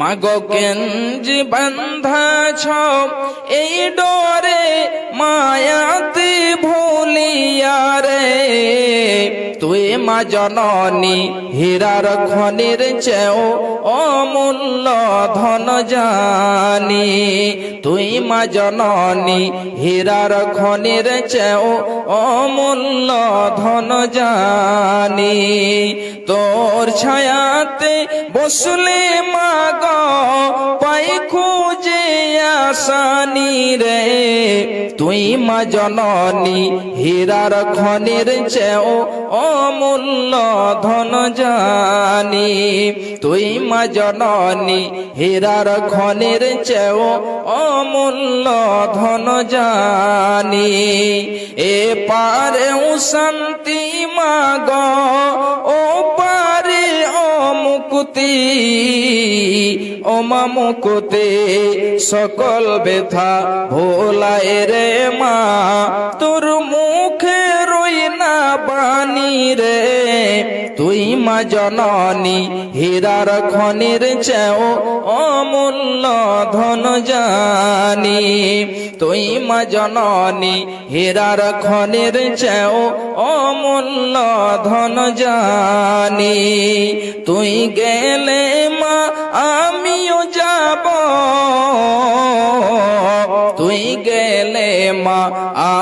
মাগো কেঞ্জি বন্ধাছ এই ডরে মায়াতে ভুলিয়া রে। তুই মা জননী, হীরার খনির চেও অমূল্য ধন জানি। তুই মা জননী, হীরার খনির চেও অমূল্য ধন জানি। তোর ছায়াতে বসলে মাগ পাই খুঁজে আসানি রে। তুই মা জননী, হীরার খনির চেও অমূল্য ধন জানি। তুই মা জননী, হীরার খনির চেও অমূল্য ধন জানি। এ পারে শান্তি মাগ ও পারে ও মুকুতি ও মা মুকুতি সকল ব্যথা ভোলায় রে মা। তোর মুখে রই না বাণী রে। তুই মা জননী, হীরার খনির চেও অমূল্য ধন জানি। তুই মা জননী, হীরার খনির চেও অমূল্য ধন জানি। তুই গেলে মা, আমিও যাব। তুই গেলে মা,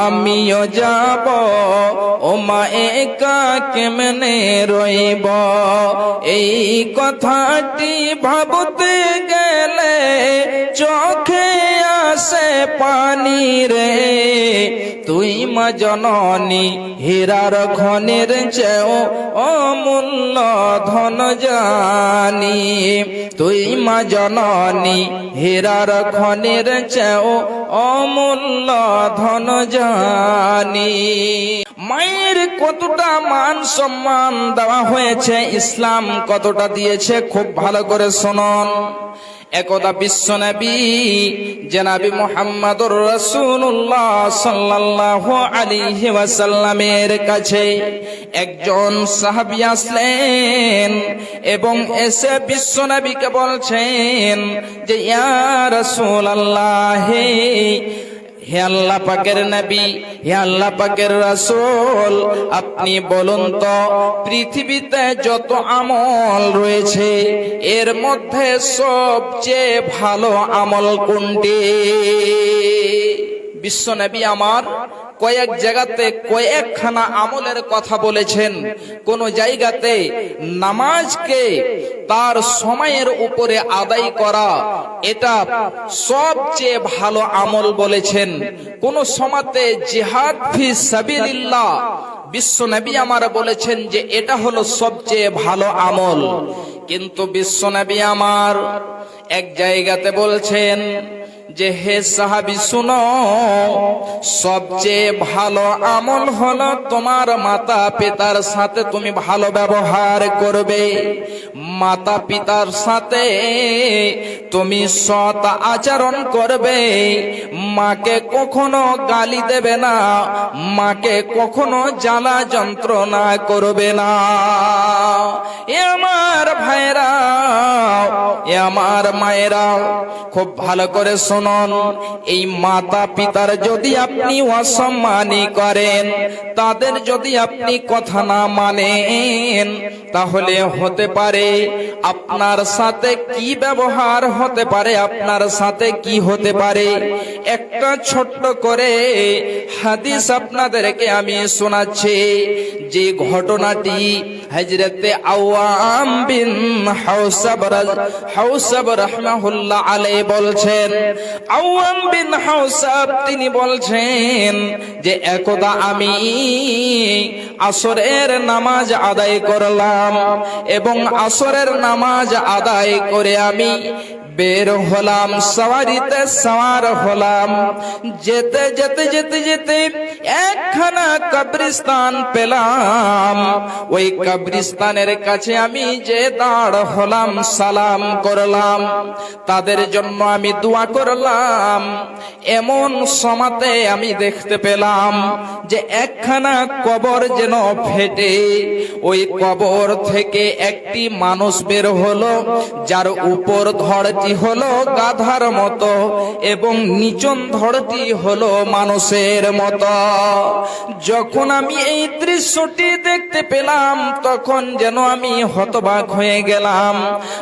আমিও যাব। মা একা কেমনে রইব? এই কথাটি ভাবতে গেলে চোখে আসে পানি রে। তুই মা জননী, হীরার খনির চেও অমূল্য ধন জানি। তুই মা জননী, হীরার খনির চেও অমূল্য ধন জানি। মায়ের কতটা মান সম্মান দেওয়া হয়েছে, ইসলাম কতটা দিয়েছে, খুব ভালো করে শুনুন। একদা বিশ্বনবী জনাবি মোহাম্মদুর রাসূলুল্লাহ সাল্লাল্লাহু আলাইহি ওয়াসাল্লামের কাছে একজন সাহাবী আসলেন এবং এসে বিশ্বনবীকে বলছেন যে, ইয়া রাসূলুল্লাহ হে আল্লাহ পাকের নবী, হে আল্লাহ পাকের রাসূল, আপনি বলুন তো, পৃথিবীতে যত আমল রয়েছে, এর মধ্যে সবচেয়ে ভালো আমল কোনটি? বিশ্ব নবী আমার কয়েক জায়গাতে কয়েকখানা আমলের কথা বলেছেন। কোন জায়গাতে নামাজকে তার সময়ের উপরে আদায় করা, এটা সবচেয়ে ভালো আমল বলেছেন। কোন সমাতে জিহাদ ফি সাবিলিল্লাহ, বিশ্ব নবী আমার বলেছেন যে এটা হলো সবচেয়ে ভালো আমল। কিন্তু বিশ্ব নবী আমার এক জায়গাতে বলছেন যে হে সাহাবি, শুনো, সবচেয়ে ভালো আমল হলো তোমার মাতা পিতার সাথে তুমি ভালো ব্যবহার করবে। মাতা পিতার সাথে তুমি সৎ আচরণ করবে। মাকে কখনো গালি দেবে না, মাকে কখনো জ্বালা যন্ত্রণা করবে না। এ আমার ভাইরা এ আমার মায়েরা খুব ভালো করে শুনুন এই মাতা পিতার যদি আপনি অসম্মানী করেন, তাদের যদি আপনি কথা না মানেন, তাহলে হতে পারে আপনার সাথে কি ব্যবহার হতে পারে, আপনার সাথে কি হতে পারে? একটা ছোট্ট করে হাদিস আপনাদেরকে আমি শোনাচ্ছি। যে ঘটনাটি হজরতে আওয়াম বিন হাউসাব হাউসাব রহমাহুল্লাহ আলাই বলছেন আওয়াম বিন হাউসাব, তিনি বলছেন যে, একদা আমি আসরের নামাজ আদায় করলাম এবং আসরের নামাজ আদায় করে আমি বের হলাম, সওয়ারিতে সওয়ার হলাম। যেতে যেতে যেতে যেতে একখানা কবরিস্তান পেলাম। ওই কবরিস্তানের কাছে আমি যে দাঁড় হলাম, সালাম করলাম। তাদের জন্য আমি দোয়া করলাম। এমন সমাতে আমি দেখতে পেলাম যে একখানা কবর যেন ফেটে। ওই কবর থেকে একটি মানুষ বের হলো, যার উপর ধড়টি হলো গাধার মতো এবং নিচন ধরটি হলো মানুষের মতো। যখন আমি এই দৃশ্যটি দেখতে পেলাম, তখন যেন আমি হতবাক হয়ে গেলাম।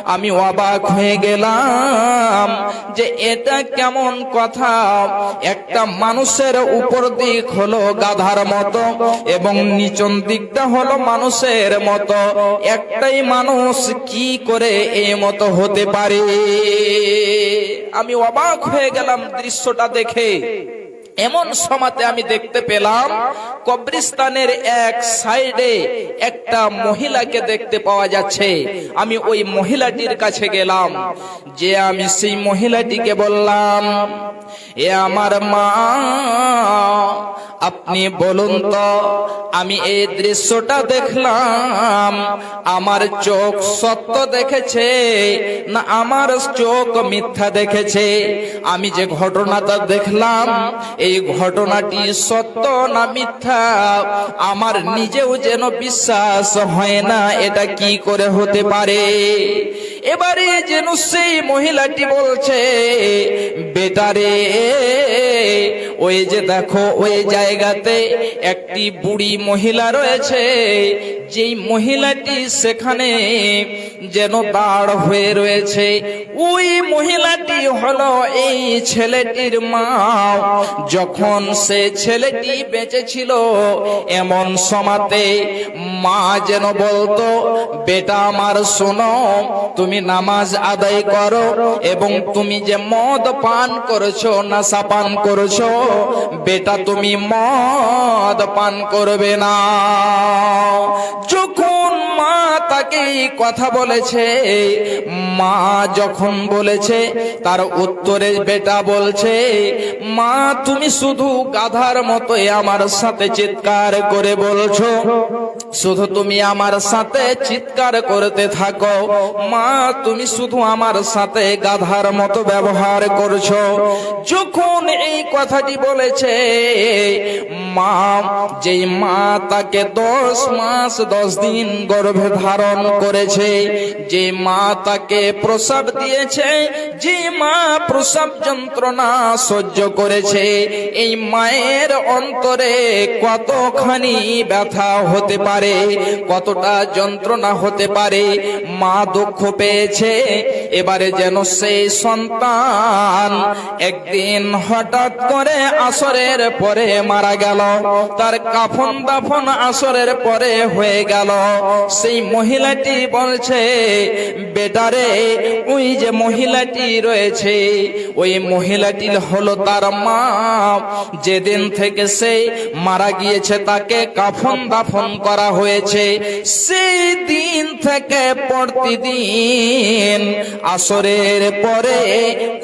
আমি অবাক হয়ে গেলাম যে এটা কেমন কথা। একটা মানুষের উপর দিক হলো গাধার মতো এবং নিচন দিকটা হলো মানুষের মতো। একটাই মানুষ কি করে এই মতো হতে পারে? আমি অবাক হয়ে গেলাম দৃশ্যটা দেখে। এমন সমাতে আমি দেখতে পেলাম কবরিস্তানের এক সাইডে একটা মহিলাকে দেখতে পাওয়া যাচ্ছে। আমি ওই মহিলাটির কাছে গেলাম। যে আমি সেই মহিলাটিকে বললাম, এ আমার মা আপনি বলুন তো, আমি এই দৃশ্যটা দেখলাম, আমার চোখ সত্য দেখেছে না আমার চোখ মিথ্যা দেখেছে? আমি যে ঘটনাটা দেখলাম, এই ঘটনাটি সত্য না মিথ্যা? আমার নিজেও যেন বিশ্বাস হয় না, এটা কি করে হতে পারে? এবারে যেন সেই মহিলাটি বলছে, বেটারে, ওই যে দেখো, ওই জায়গাতে একটি বুড়ি মহিলা রয়েছে। যেই মহিলাটি সেখানে যেন দাঁড় হয়ে রয়েছে। ওই মহিলাটি হলো এই ছেলেটির মা। যখন সে ছেলেটি বেঁচে ছিল এমন সমাতে মা যেন বলতো, বেটা আমার শোনো, তুমি নামাজ আদায় করো এবং তুমি যে মদ পান করেছ, নাশা পান করেছ, বেটা তুমি মদ পান করবে না। যখন মা তাকে কথা বলেছে, মা যখন বলেছে, তার উত্তরে বেটা বলছে, মা তুমি শুধু গাধার মতোই আমার সাথে চিৎকার করে বলছো। শুধু তুমি আমার সাথে চিৎকার করতে থাকো। মা তুমি শুধু আমার সাথে গাধার মতো ব্যবহার করছ। যখন এই কথাটি বলেছে, মা যেই মা তাকে দশ মাস, দশ দিন গর্ভে ধারণ করেছে যে মা তাকে প্রসাব দিয়েছে যে মা প্রসাব যন্ত্রণা সহ্য করেছে। এই মায়ের অন্তরে কতখানি ব্যথা হতে পারে কতটা যন্ত্রণা হতে পারে মা দুঃখ পেয়েছে। এবারে যেন সেই সন্তান একদিন হঠাৎ করে আসরের পরে মারা গেল তার কাফন দাফন আসরের পরে হয়ে গেল। সেই মহিলাটি বলছে, বেটারে, ওই যে মহিলাটি রয়েছে, ওই মহিলাটি হলো তার মা। যেদিন থেকে সে মারা গিয়েছে, তাকে কাফন দাফন করা হয়েছে। সেই দিন থেকে প্রতিদিন আসরের পরে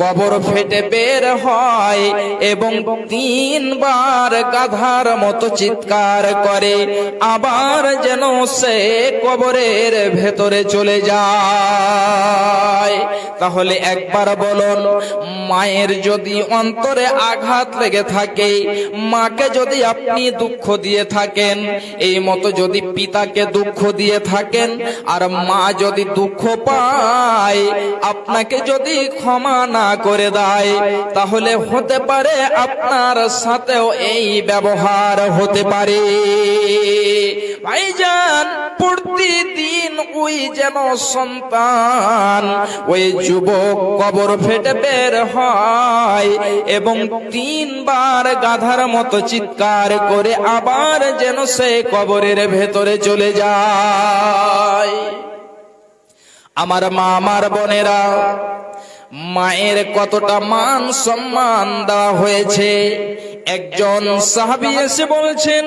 কবর ফেটে বের হয় এবং তিনবার গাধার মতো চিৎকার করে। আবার যেন সে কবরের ভেতরে চলে যায়। তাহলে একবার বলুন, মায়ের যদি অন্তরে আঘাত লেগে থাকে, মাকে যদি আপনি দুঃখ দিয়ে থাকেন, এই মতো যদি পিতাকে দুঃখ দিয়ে থাকেন, আর মা যদি দুঃখ পায়, আপনাকে যদি ক্ষমা না করে দেয়, তাহলে হতে পারে আপনার সাথেও এই ব্যবহার হতে পারে। ভাইজান প্রতিদিন ওই যেন সন্তান, ওই যুবক কবর ফেটে বের হয় এবং তিনবার গাধার মতো চিৎকার করে আবার যেন সে কবরের ভেতরে চলে যায়। আমার মা আমার বোনেরা, মায়ের কতটা মান সম্মান দেওয়া হয়েছে, একজন সাহাবি এসে বলছেন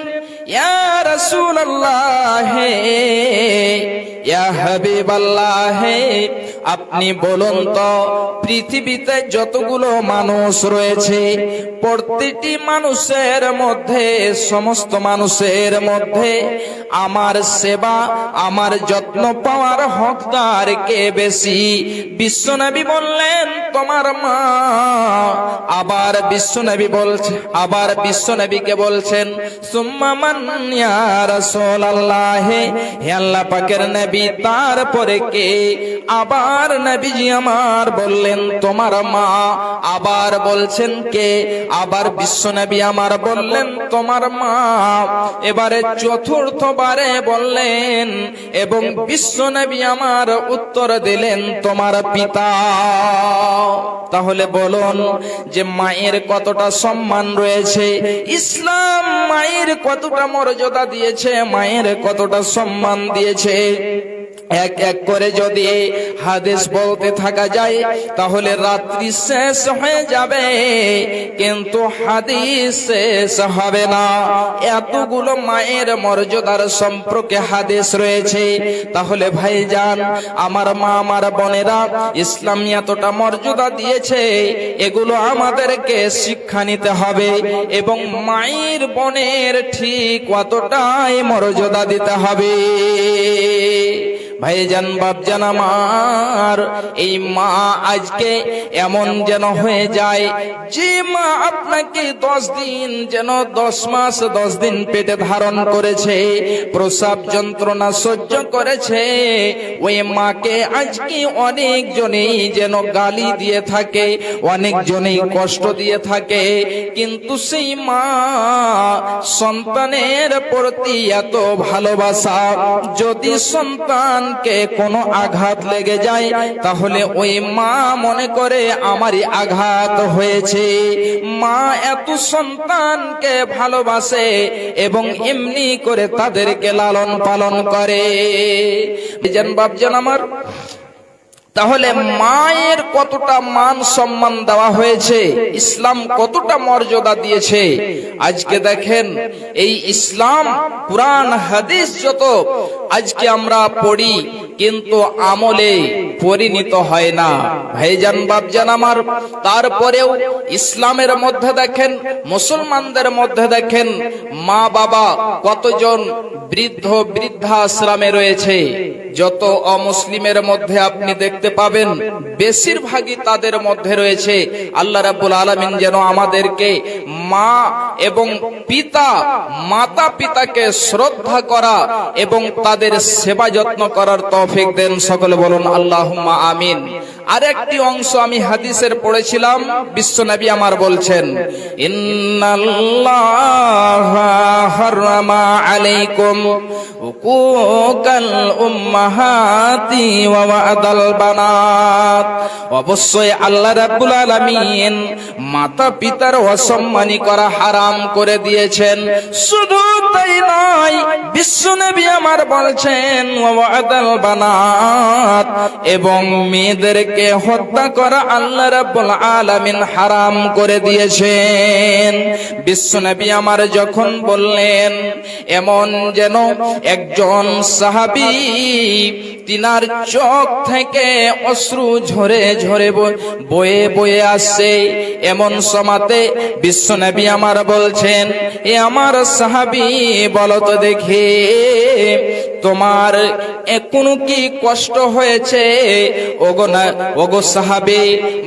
ইয়া রাসূলুল্লাহ, ইয়া আপনি বলুন তো, পৃথিবীতে যতগুলো মানুষ রয়েছে প্রতিটি মানুষের মধ্যে, সমস্ত মানুষের মধ্যে আমার সেবা, আমার যত্ন পাওয়ার হকদার কে বেশি? বিশ্বনবী বললেন, তোমার মা। আবার বিশ্বনবী বলছে, আবার বিশ্বনবীকে বলছেন, সুম্মা মান ইয়া হে আল্লাহ পাকের নবী, তারপরে কে? আবার নবীজি আমার বললেন, তোমার মা। আবার বলছেন, কে? আবার বিশ্বনবী আমার বললেন, তোমার মা। এবারে চতুর্থবারে বললেন এবং বিশ্বনবী আমার উত্তর দিলেন, তোমার পিতা। তাহলে বলুন যে মায়ের কতটা সম্মান রয়েছে। ইসলাম মায়ের কতটা মর্যাদা দিয়েছে মায়ের কতটা সম্মান দিয়েছে। এক এক করে যদি হাদিস বলতে থাকা যায়, তাহলে রাত্রি শেষ হয়ে যাবে, কিন্তু হাদিস শেষ হবে না। এতগুলো মায়ের মর্যাদার সম্পর্কে হাদিস রয়েছে। তাহলে ভাইজান, আমার মা, আমার বোনেরা ইসলাম এতটা মর্যাদা দিয়েছে, এগুলো আমাদেরকে শিক্ষা নিতে হবে এবং মায়ের বোনের ঠিক অতটাই মর্যাদা দিতে হবে। ভাইজান, বাপজান আমার, এই মা আজকে এমন যেন হয়ে যায়, যে মা আপনাকে দশ দিন যেন দশ মাস, দশ দিন পেটে ধারণ করেছে, প্রসাব যন্ত্রণা সহ্য করেছে, ওই মাকে আজকে অনেক জনেই যেন গালি দিয়ে থাকে অনেক জনেই কষ্ট দিয়ে থাকে, কিন্তু সেই মা সন্তানের প্রতি এত ভালোবাসা, যদি সন্তানকে কোনো আঘাত লেগে যায়, তাহলে ওই মা মনে করে আমারই আঘাত হয়েছে। মা এত সন্তানকে ভালোবাসে এবং এমনি করে তাদেরকে লালন পালন করে বাপজান আমার তাহলে মায়ের কতটা মান সম্মান দেওয়া হয়েছে ইসলাম কতটা মর্যাদা দিয়েছে? আজকে দেখেন এই ইসলাম পুরাণ হাদিস যত আজকে আমরা পড়ি কিন্তু আমলে পরিণত হয় না। ভাইজান, বাপজান আমার, তারপরেও ইসলামের মধ্যে দেখেন, মুসলমানদের মধ্যে দেখেন মা বাবা কতজন বৃদ্ধ, বৃদ্ধাশ্রমে রয়েছে। যত অমুসলিমের মধ্যে আপনি দেখতে পাবেন, বেশিরভাগই তাদের মধ্যে রয়েছে। আল্লাহ রাব্বুল আলামিন যেন আমাদেরকে মা এবং পিতা মাতা পিতাকে শ্রদ্ধা করা এবং তাদের সেবা যত্ন করার তৌফিক দেন, সকলে বলুন আল্লাহুম্মা আমিন। আরেকটি অংশ আমি হাদিসের পড়েছিলাম বিশ্বনবী আমার বলছেন হারামা আলাইকুম উকুকাল উম্মাহাতি ওয়া ওয়াদাল বানাত। অবশ্যই আল্লাহ রাব্বুল আলামিন মাতা পিতার অসম্মানী করা হারাম করে দিয়েছেন। শুধু তাই নয় বিশ্বনবী আমার বলছেন বানাত। এবং মেয়েদেরকে হত্যা করা আল্লাহ রাব্বুল আলামিন হারাম করে দিয়েছেন। বিশ্বনবী আমার যখন বললেন, এমন যেন একজন সাহাবী তিনার চোখ থেকে অশ্রু ঝরে ঝরে বয়ে বয়ে আসছে এমন সমাতে বিশ্বনবী আমার বলছেন, এ আমার সাহাবী বলো তো দেখে তোমার এ কোনো কি কষ্ট হয়েছে? ওগো না, ওগো সাহাবী,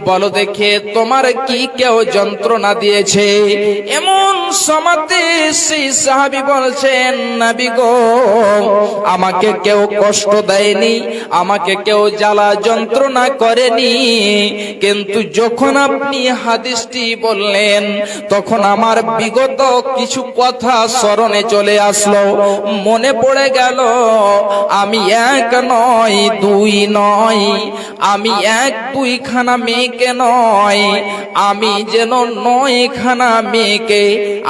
বলো দেখে তোমার কি কেউ যন্ত্রণা দিয়েছে? এমন সমাতে সেই সাহাবী বলছেন, নবী গো, আমাকে কেউ কষ্ট দেয়নি, আমাকে কেউ জ্বালা যন্ত্রণা করেনি। কিন্তু যখন আপনি হাদিসটি বললেন, তখন আমার বিগত কিছু কথা স্মরণে চলে আসলো, মনে পড়ে গেল আমি এক নয়, দুই নয়, আমি এক দুইখানা মেয়েকে নয়, আমি যেন নয়খানা মেয়েকে,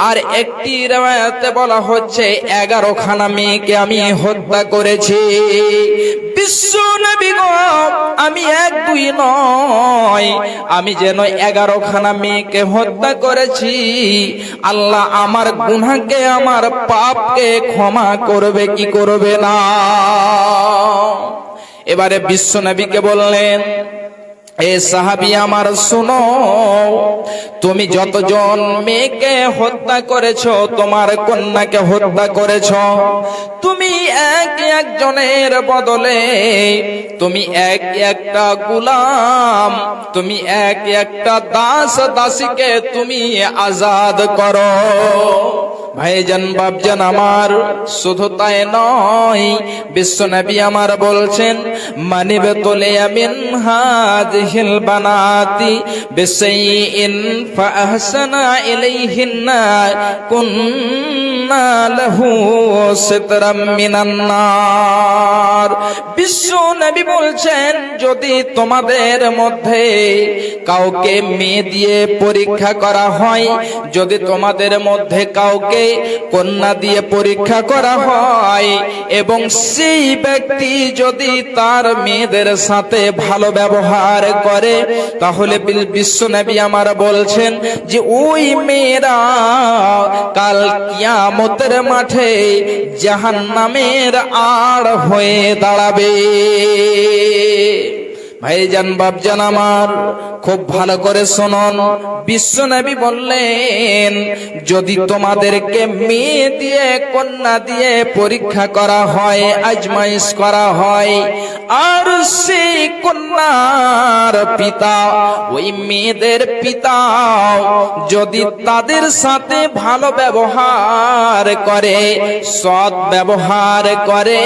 আর একটি রেওয়ায়তে বলা হচ্ছে এগারো খানা মেয়েকে আমি হত্যা করেছি। বিশ্ব নবী গো, আমি এক দুই নয়। আমি যেন এগারো খানা মেয়েকে হত্যা করেছি। আল্লাহ আমার গুনাকে আমার পাপকে ক্ষমা করবে, কি করবে না? এবারে বিশ্ব নবীকে বললেন এ সাহাবি আমার শোনো, তুমি যতজন মেয়েকে হত্যা করেছ, তোমার কন্যাকে হত্যা করেছ, তুমি এক একজনের বদলে, তুমি এক একটা গুলাম, তুমি এক একটা দাস দাসীকে তুমি আজাদ করো। ভাইজান বাবজান আমার, শুধু তাই নয়, বিশ্বনবী আমার বলছেন, মানিবে তোলে আমিন হাদিহিল বানাতি বিসাইইন ফাহসানা ইলাইহিন্না কুন্না লাহু সিতরাম মিনান নার। বিশ্ব নবী বলছেন, যদি তোমাদের মধ্যে কাউকে মেয়ে দিয়ে পরীক্ষা করা হয়, যদি তোমাদের মধ্যে কাউকে কন্যা দিয়ে পরীক্ষা করা হয় এবং সেই ব্যক্তি যদি তার মেয়েদের সাথে ভালো ব্যবহার করে, তাহলে বিশ্বনবী আমার বলছেন যে ওই মেয়েরা কাল কিয়ামতের মাঠে জাহান নামের আড় হয়ে দাঁড়াবে। ভাইজান বাবজান আমার, খুব ভালো করে শুনুন। বিশ্বনবী বললেন, যদি তোমাদেরকে মেয়ে দিয়ে, কন্যা দিয়ে পরীক্ষা করা হয়, আজমাইশ করা হয়, আর সেই কন্যার পিতা, ওই মেয়েদের পিতা যদি তাদের সাথে ভালো ব্যবহার করে, সৎ ব্যবহার করে,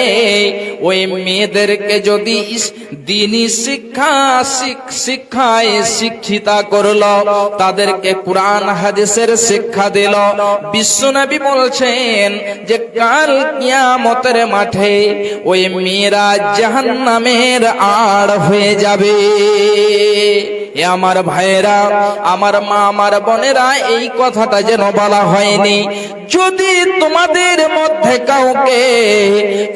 ওই মেয়েদেরকে যদি ইস- দিনী শিক্ষা, শিক- শিক্ষায় শিক্ষিতা করল। তাদেরকে কোরআন, হাদিসের শিক্ষা দিল। বিশ্বনবী বলছেন যে, কাল কিয়ামতের মাঠে ওই মেয়েরা জাহান্নামের আড় হয়ে যাবে। এ আমার ভাইয়েরা, আমার মা, আমার বোনেরা, এই কথাটা যেন বলা হয়নি। যদি তোমাদের মধ্যে কাউকে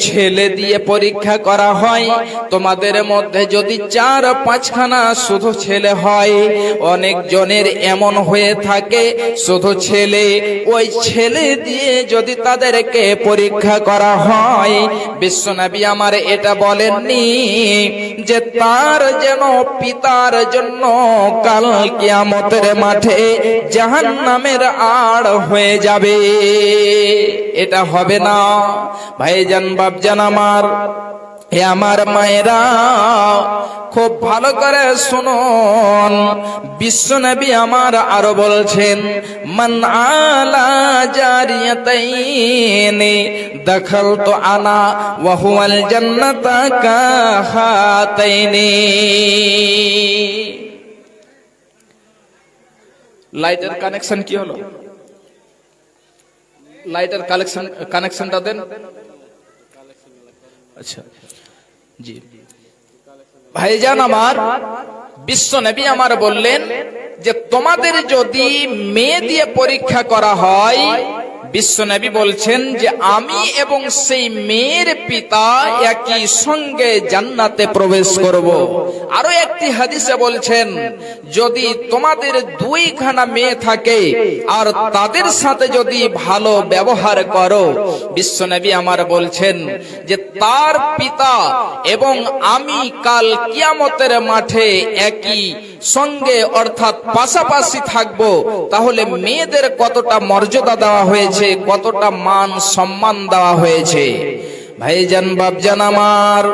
ছেলে দিয়ে পরীক্ষা করা হয়, তোমাদের মধ্যে যদি চার পাঁচখানা শুধু ছেলে হয়, অনেক জনের এমন হয়ে থাকে, শুধু ছেলে, ওই ছেলে দিয়ে যদি তাদেরকে পরীক্ষা করা হয়, বিশ্বনবী আমার এটা বলেননি যে তার যেন পিতার জন্য কাল কিয়ামতের মাঠে জাহান নামের আড় হয়ে যাবে। এটা হবে না। ভাই ভাইজান বাবজান আমার, হে আমার মায়েরা, খুব ভালো করে শুনুন। বিশ্বনবী আমার আরও বলছেন, মান আলা জারিয়াতাইনি দখল তো আনা ওয়াহুয়াল জান্নাতা কাহাতাইনি লাইটের কানেকশন কি হলো? লাইটের কালেকশন কানেকশনটা দেন। আচ্ছা জি। ভাইজান আমার, বিশ্ব নবী আমার বললেন যে তোমাদের যদি মেয়ে দিয়ে পরীক্ষা করা হয় বিশ্ব নবী বলছেন যে আমি এবং সেই মেয়ের পিতা একই সঙ্গে জান্নাতে প্রবেশ করব। আরও একটি হাদিসে বলছেন, যদি তোমাদের দুইখানা মেয়ে থাকে আর তাদের সাথে যদি ভালো ব্যবহার করো, বিশ্ব নবী আমার বলছেন যে তার পিতা এবং আমি কাল কিয়ামতের মাঠে একই সঙ্গে অর্থাৎ পাশাপাশি থাকব, তাহলে মেয়েদের কতটা মর্যাদা দেওয়া হয়েছে, কতটা মান সম্মান দেওয়া হয়েছে। ভাইজান বাবজান আমার,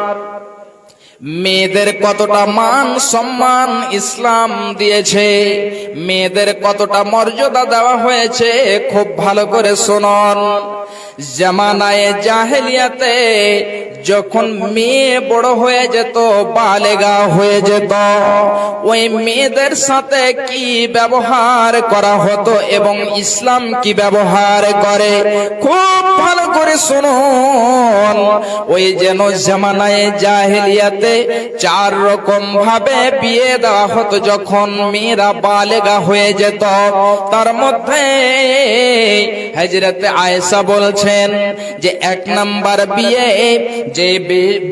মেয়েদের কতটা মান সম্মান ইসলাম দিয়েছে, মেয়েদের কতটা মর্যাদা দেওয়া হয়েছে, খুব ভালো করে শুনুন। জামানায় জাহেলিয়াতে যখন মেয়ে বড় হয়ে যেত, বালেগা হয়ে যেত, ওই মেয়েদের সাথে কি ব্যবহার করা হতো এবং ইসলাম কি ব্যবহার করে? খুব ভালো করে শুনুন। ওই যেন জামানায় জাহেলিয়াতে চার রকম ভাবে বিয়ে দেওয়া হতো। যখন মেয়েরা বালেগা হয়ে যেত, তার মধ্যে হজরতে আয়েশা বলছেন যে এক নাম্বার বিয়ে, যে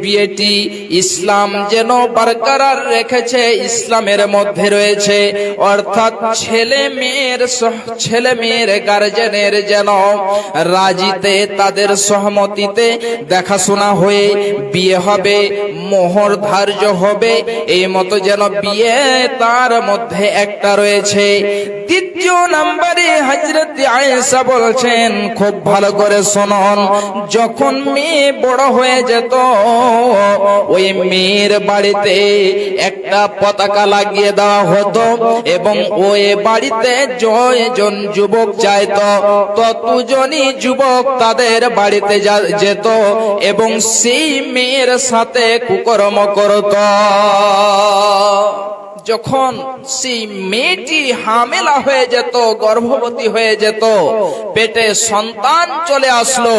বিয়েটি ইসলাম যেন বরকরার রেখেছে, ইসলামের মধ্যে রয়েছে। অর্থাৎ ছেলে মেয়ের ছেলে মেয়ের গার্জেনের যেন রাজিতে তাদের সহমতিতে দেখাশোনা হয়ে বিয়ে হবে, মোহর ধার্য হবে, এই মতো যেন বিয়ে তার মধ্যে একটা রয়েছে। দ্বিতীয় নাম্বারে হজরত আয়েশা বলছেন, খুব ভালো করে শুনুন যখন মেয়ে বড় হয়ে যেত, ওই মেয়ের বাড়িতে একটা পতাকা লাগিয়ে দেওয়া হতো এবং ওই বাড়িতে জয়জন যুবক চাইত ততজনই যুবক তাদের বাড়িতে যেত এবং সেই মেয়ের সাথে কুকর্ম করত। যখন সেই মেয়েটি হামেলা হয়ে যেত, গর্ভবতী হয়ে যেত, পেটে সন্তান চলে আসলো।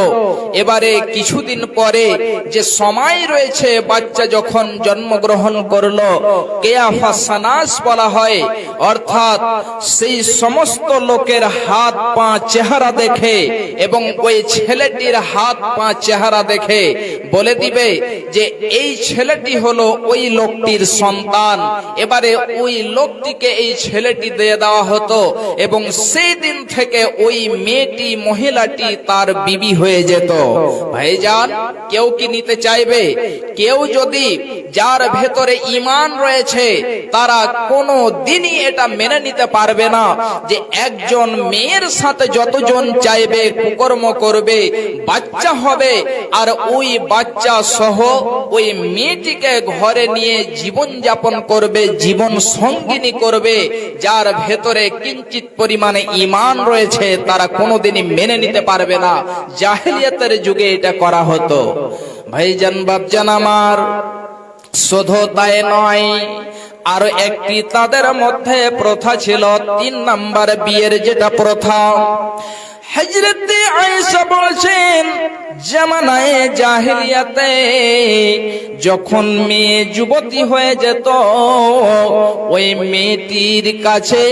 এবারে কিছুদিন পরে যে সময় রয়েছে, বাচ্চা যখন জন্মগ্রহণ করল সানাস বলা হয়, অর্থাৎ সেই সমস্ত লোকের হাত পা চেহারা দেখে এবং ওই ছেলেটির হাত পা চেহারা দেখে বলে দিবে যে, এই ছেলেটি হলো ওই লোকটির সন্তান। এবারে ওই লোকটিকে এই ছেলেটি দিয়ে দেওয়া হতো এবং সেই দিন থেকে ওই মেয়েটি, মহিলাটি তার বিবি হয়ে যেত। ভাইজান, কেউ কি নিতে চাইবে? কেউ যদি যার ভেতরে ইমান রয়েছে, তারা কোনো দিনই এটা মেনে নিতে পারবে না যে একজন মেয়ের সাথে যতজন চাইবে, কুকর্ম করবে, বাচ্চা হবে, আর ওই বাচ্চা সহ ওই মেয়েটিকে ঘরে নিয়ে জীবন যাপন করবে, জীবন সঙ্গিনী করবে, যার ভেতরে কিঞ্চিত পরিমাণে ইমান রয়েছে, তারা কোনোদিনই মেনে নিতে পারবে না। জাহেলিয়াতের যুগে এটা করা হতো। ভাইজান বাবজান আমার, শুধু তাই নয়, আরও একটি তাদের মধ্যে প্রথা ছিল তিন নাম্বার বিয়ের যেটা প্রথা। হজরতে আয়েশা বলছেন, জামানায় জাহিলিয়াতে যখন মেয়ে যুবতী হয়ে যেত, ওই মেয়েটির কাছে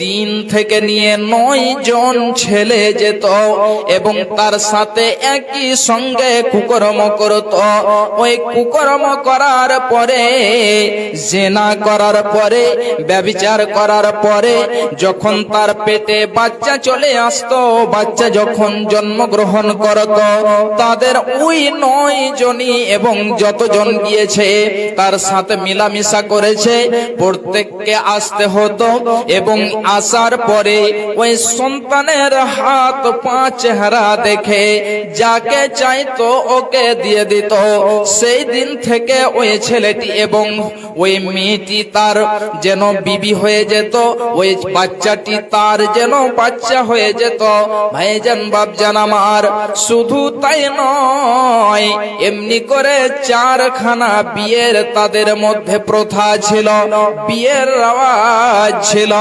তিন থেকে নিয়ে নয় জন ছেলে যেত এবং তার সাথে একই সঙ্গে কুকর্ম করত। ওই কুকর্ম করার পরে, জেনা করার পরে, ব্যবিচার করার পরে যখন তার পেটে বাচ্চা চলে আসতো বাচ্চা যখন জন্মগ্রহণ করত তাদের ওই নয় জনই এবং যতজন গিয়েছে, তার সাথে মিলামিশা করেছে, প্রত্যেককে আসতে হতো এবং আসার পরে ওই সন্তানের হাত পা চেহারা দেখে যাকে চাইতো ওকে দিয়ে দিত। সেই দিন থেকে ওই ছেলেটি এবং ওই মেয়েটি তার যেন বিবি হয়ে যেত, ওই বাচ্চাটি তার যেন বাচ্চা হয়ে যেত। ভাইজান বাবজান আমার, শুধু তাই নয়, এমনি করে চারখানা বিয়ের তাদের মধ্যে প্রথা ছিল, বিয়ের আওয়াজ ছিল।